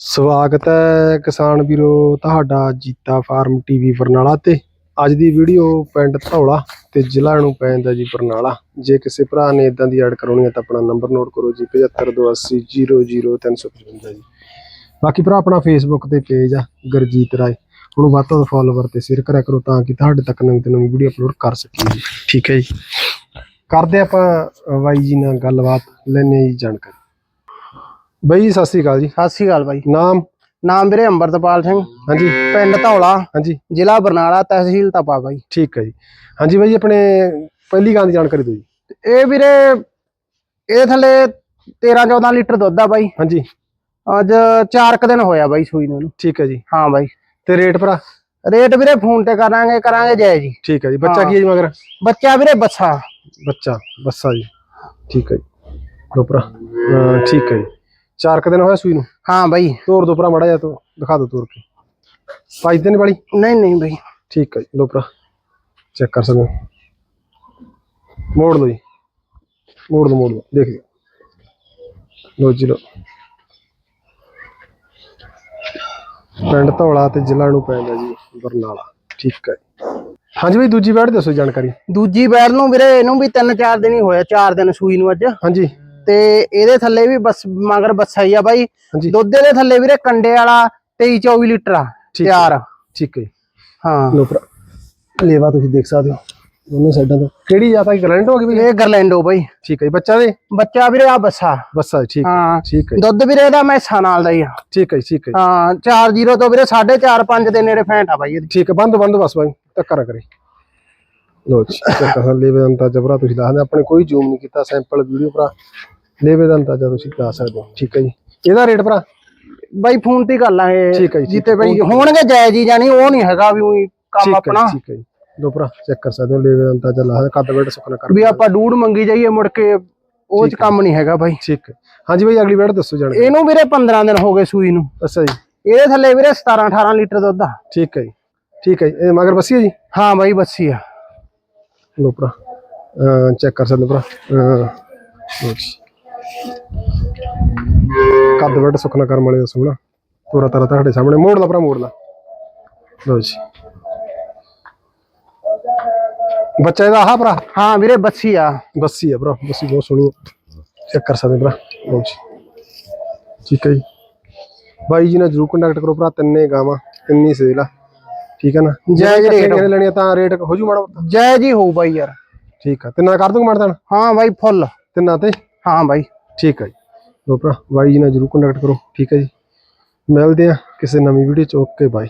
ਸਵਾਗਤ ਹੈ ਕਿਸਾਨ ਵੀਰੋ ਤੁਹਾਡਾ ਜੀਤਾ ਫਾਰਮ ਟੀਵੀ ਬਰਨਾਲਾ ਤੇ। ਅੱਜ ਦੀ ਵੀਡੀਓ ਪਿੰਡ ਧੌਲਾ ਤੇ ਜ਼ਿਲ੍ਹਾ ਨੂੰ ਪੈਂਦਾ ਜੀ ਬਰਨਾਲਾ। ਜੇ ਕਿਸੇ ਭਰਾ ਨੇ ਇਦਾਂ ਦੀ ਐਡ ਕਰਾਉਣੀ ਹੈ ਤਾਂ ਆਪਣਾ ਨੰਬਰ ਨੋਟ ਕਰੋ ਜੀ 7528000355 ਜੀ। ਬਾਕੀ ਭਰਾ ਆਪਣਾ ਫੇਸਬੁੱਕ ਤੇ ਪੇਜ ਆ ਗੁਰਜੀਤ ਰਾਏ। ਉਹਨੂੰ ਵੱਧ ਤੋਂ ਵੱਧ ਫਾਲੋਵਰ ਤੇ ਸ਼ੇਅਰ ਕਰਿਆ ਕਰੋ ਤਾਂ ਕਿ ਤੁਹਾਡੇ ਤੱਕ ਨਵੀਂ ਤੋਂ ਨਵੀਂ ਵੀਡੀਓ ਅਪਲੋਡ ਕਰ ਸਕੀਏ ਜੀ। ਠੀਕ ਹੈ ਜੀ। ਕਰਦੇ ਆਪਾਂ ਅ, ਬਾਈ ਜੀ ਨਾਲ ਗੱਲਬਾਤ ਲੈਣੇ ਜੀ ਜਾਣਕਾਰੀ। ਬਾਈ ਸਤਿ ਸ੍ਰੀ ਅਕਾਲ ਜੀ। ਸਤਿ ਸ਼੍ਰੀ ਅਕਾਲ ਬਾਈ। ਨਾਮ? ਨਾਮ ਵੀਰੇ ਅੰਮ੍ਰਿਤਪਾਲ ਸਿੰਘ। ਹਾਂਜੀ। ਪਿੰਡ ਧੌਲਾ। ਹਾਂਜੀ। ਜ਼ਿਲ੍ਹਾ ਬਰਨਾਲਾ ਤਹਿਸੀਲ ਤਪਾ ਬਾਈ। ਠੀਕ ਹੈ ਜੀ। ਹਾਂਜੀ ਬਾਈ ਆਪਣੇ ਪਹਿਲੀ ਗਾਂ ਦੀ ਜਾਣਕਾਰੀ ਦਿਓ ਜੀ। ਇਹ ਵੀਰੇ ਇਹ ਥੱਲੇ 13 14 ਲੀਟਰ ਦੁੱਧ ਆ ਬਾਈ। ਹਾਂਜੀ। ਅੱਜ 4 ਕ ਦਿਨ ਹੋਇਆ ਬਾਈ ਸੂਈ ਨੂੰ। ਠੀਕ ਹੈ ਜੀ। ਹਾਂ ਬਾਈ। ਤੇ ਰੇਟ ਭਰਾ? ਰੇਟ ਵੀਰੇ ਫੋਨ ਤੇ ਕਰਾਂਗੇ ਕਰਾਂਗੇ ਜੈ ਜੀ। ਠੀਕ ਹੈ ਜੀ। ਬੱਚਾ। ਕੀ ਹੈ ਜੀ ਮਗਰ? ਬੱਚਾ ਵੀਰੇ ਬੱਸਾ। ਬੱਚਾ ਬੱਸਾ ਜੀ। ਠੀਕ ਹੈ ਜੀ। ਲੋ ਭਰਾ। ਠੀਕ ਹੈ ਜੀ। ਚਾਰ ਕੁ ਦਿਨ ਹੋਇਆ ਸੂਈ ਨੂੰ। ਹਾਂ ਬਾਈ। ਤੋਰ ਦੋ ਭਰਾ ਮੜਾ ਜਾ ਤੋ ਦਿਖਾ ਦੋ ਤੋਰ ਕੇ। ਪਾਈ ਦਿਨ ਵਾਲੀ? ਨਹੀਂ ਨਹੀਂ ਬਾਈ। ਠੀਕ ਹੈ ਲੋ ਭਰਾ ਚੈੱਕ ਕਰ ਸਕਦੇ ਮੋੜ ਜੀ। ਮੋੜ ਦੋ ਮੋੜ ਦੋ ਦੇਖ ਲਿਓ। ਲੋ ਜੀ ਲੋ ਪਿੰਡ ਧੌਲਾ ਤੇ ਜ਼ਿਲ੍ਹਾ ਨੂੰ ਪੈਂਦਾ ਜੀ ਬਰਨਾਲਾ। ਠੀਕ ਹੈ। ਹਾਂਜੀ ਬਈ ਦੂਜੀ ਬੈਠ ਦੱਸੋ ਜਾਣਕਾਰੀ। ਦੂਜੀ ਬੈਰ ਨੂੰ ਵੀਰੇ ਇਹਨੂੰ ਵੀ 3-4 ਦਿਨ ਹੀ ਹੋਇਆ 4 ਦਿਨ ਸੂਈ ਨੂੰ ਅੱਜ। ਹਾਂਜੀ। ਤੇ ਇਹਦੇ ਥੱਲੇ ਵੀ ਬਸ ਮਗਰ ਬੱਸਾ ਹੀ ਆ ਬਾਈ। ਦੁੱਧ ਦੇ ਥੱਲੇ ਵੀਰੇ ਕੰਡੇ ਵਾਲਾ 23-24 ਲੀਟਰ ਆ। ਤਿਆਰ। ਠੀਕ ਹੈ। ਹਾਂ। ਲੋ ਲੇਵਾ ਤੁਸੀਂ ਦੇਖ ਸਕਦੇ ਹੋ ਦੋਨੋਂ ਸਾਈਡਾਂ ਤੋਂ। ਕਿਹੜੀ ਜਾਤ ਹੈ ਗਰੈਂਡ ਹੋ ਗਈ ਇਹ ਗਰਲੈਂਡੋ ਬਾਈ। ਠੀਕ ਹੈ ਬੱਚਾ ਦੇ? ਬੱਚਾ ਵੀਰੇ ਆ ਬੱਸਾ। ਬੱਸਾ ਠੀਕ ਹਾਂ। ਠੀਕ ਹੈ ਦੁੱਧ ਵੀਰੇ ਇਹਦਾ ਮੈਸਾਂ ਨਾਲ ਦਾ ਹੀ ਆ। ਠੀਕ ਹੈ ਠੀਕ ਹੈ। ਹਾਂ 4-0 ਤੋਂ ਵੀਰੇ 4.5 5 ਦੇ ਨੇੜੇ ਫੈਂਟ ਆ ਬਾਈ ਇਹਦੀ। ਠੀਕ ਹੈ ਬੰਦ ਬੰਦ ਬਸ ਬਾਈ ਨਾ ਕਰੇ। ਲੋ ਜੀ ਹਾਂ ਲੇਵੇ ਦਾ ਅੰਦਾਜ਼ਾ ਭਰਾ ਤੁਸੀਂ ਦੱਸਦੇ ਆਪਣੇ ਕੋਈ ਜ਼ੂਮ ਨਹੀਂ ਕੀਤਾ ਸੈਂਪਲ ਵੀਡੀਓ ਭਰਾ। ਲੇਵੇ ਦਾ ਅੰਦਾਜ਼ਾ ਤੁਸੀਂ ਦੱਸ ਸਕਦੇ ਹੋ। ਠੀਕ ਹੈ ਜੀ। ਇਹਦਾ ਰੇਟ ਭਰਾ? ਬਾਈ ਫੋਨ ਤੇ ਠੀਕ ਹੈ ਜੀ, ਠੀਕ ਜਿੱਤੇ ਬਾਈ। ਹੋਣਗੇ ਜਾਇਜ਼ ਹੀ ਜਾਨੀ ਉਹ ਨਹੀਂ ਹੈਗਾ ਵੀ ਉਹੀ ਕੰਮ ਠੀਕ ਹੈ ਆਪਣਾ। ਜੀ, ਠੀਕ ਹੈ ਜੀ। ਲੋ ਭਰਾ ਚੈੱਕ ਕਰ ਸਕਦੇ ਹੋ ਲੇਵੇ ਦਾ ਅੰਦਾਜ਼ਾ ਲਾ ਕੱਦ ਬੈਠ ਸੁੱਕਣਾ ਕਰ ਵੀ ਆਪਾਂ ਡੂੜ ਮੰਗੀ ਜਾਈਏ ਮੁੜ ਕੇ ਉਹ ਚ। ਕੰਮ ਨਹੀਂ ਹੈਗਾ ਬਾਈ। ਠੀਕ ਹੈ। ਹਾਂਜੀ ਬਾਈ ਅਗਲੀ ਬੈਠ ਦੱਸੋ ਜਾਣ ਇਹਨੂੰ ਵੀਰੇ 15 ਦਿਨ ਹੋ ਗਏ ਸੂਈ ਨੂੰ। ਅੱਛਾ ਜੀ। ਇਹਦੇ ਥੱਲੇ ਵੀਰੇ 17-18 ਲੀਟਰ ਦੁੱਧ ਆ। ਠੀਕ ਹੈ ਜੀ। ਠੀਕ ਹੈ ਜੀ। ਇਹ ਮਗਰ ਬੱਸੀ ਹੈ ਜੀ? ਹਾਂ ਬਾਈ ਬੱਸੀ ਆ। ਲੋ ਭਰਾ। ਚੈੱਕ ਕਰ ਸਕਦੇ ਹੋ ਭਰਾ। ਅਹ, ਲਓ ਜੀ। ਕੱਦ ਵੱਡ ਸੁਖਨਾ ਕਰਮ ਵਾਲੇ ਦਾ ਸੋਹਣਾ। ਤੋਰਾ ਤਰਾ ਤੁਹਾਡੇ ਸਾਹਮਣੇ। ਮੋੜ ਲਾ ਭਰਾ ਮੋੜ ਲਾ। ਲੋ ਜੀ। ਬੱਚਾ ਇਹਦਾ ਆਹ ਭਰਾ? ਹਾਂ ਵੀਰੇ ਬੱਸੀ ਆ। ਬੱਸੀ ਆ ਭਰਾ ਬੱਸੀ ਬਹੁਤ ਸੋਹਣੀ ਹੈ ਚੈੱਕ ਕਰ ਸਕਦੇ ਭਰਾ। ਲਓ ਜੀ। ਠੀਕ ਹੈ ਜੀ। ਬਾਈ ਜੀ ਨਾਲ ਜਰੂਰ ਕੰਟੈਕਟ ਕਰੋ ਭਰਾ ਤਿੰਨੇ ਗਾਵਾਂ ਤਿੰਨੀ ਸੇਲ ਆ। ਠੀਕ ਹੈ ਨਾ? ਜਾਇਜ਼ ਜੇ rate ਕਿਸੇ ਨੇ ਲੈਣੀ ਆ ਤਾਂ ਰੇਟ ਹੋ ਜੂ ਮਾੜਾ ਮੋਟਾ। ਜਾਇਜ਼ ਹੀ ਹੋਊ ਬਾਈ ਯਾਰ। ਠੀਕ ਆ। ਤਿੰਨਾਂ ਦਾ ਕਰ ਦੂੰਗਾ ਮਾੜਾ ਦੇਣ ਹਾਂ ਬਾਈ ਫੁੱਲ। ਤਿੰਨਾਂ ਤੇ? ਹਾਂ ਬਾਈ। ਠੀਕ ਹੈ ਜੀ। ਲੋ ਭਰਾ ਬਾਈ ਜੀ ਨਾਲ ਜਰੂਰ ਕੰਟੈਕਟ ਕਰੋ। ਠੀਕ ਹੈ ਜੀ। ਮਿਲਦੇ ਆ ਕਿਸੇ ਨਵੀਂ ਵੀਡੀਓ ਚ। ਓਕੇ ਬਾਈ